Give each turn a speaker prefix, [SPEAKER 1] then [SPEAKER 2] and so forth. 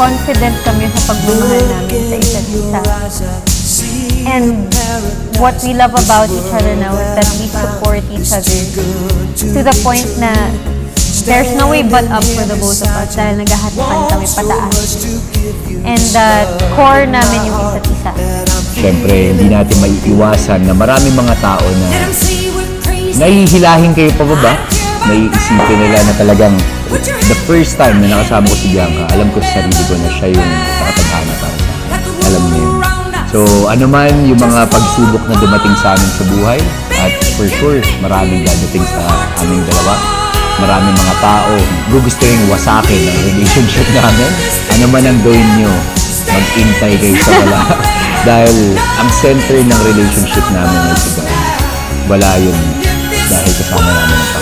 [SPEAKER 1] confident kami sa pagmamahal namin sa isa't isa. And what we love about each other now is that we support each other to the point na there's no way but up for the both of us dahil naghahatipan kami pataas. And the core namin yung isa't isa.
[SPEAKER 2] Siyempre, hindi natin maiiwasan na maraming mga tao na nahihilahin kayo pababa. Naiisipin nila na talagang the first time na nakasama ko si Bianca, alam ko sa sarili ko na siya yung nakatadhana para sa akin. Alam niyo yun. So, ano man yung mga pagsubok na dumating sa amin sa buhay, at for sure, maraming dadating sa aming dalawa. Maraming mga tao gugustuhin wasakin ang relationship namin. Ano man ang gawin nyo, mag-intay kayo sa wala. dahil ang center ng relationship namin ay si God. Wala yun dahil kasama namin ang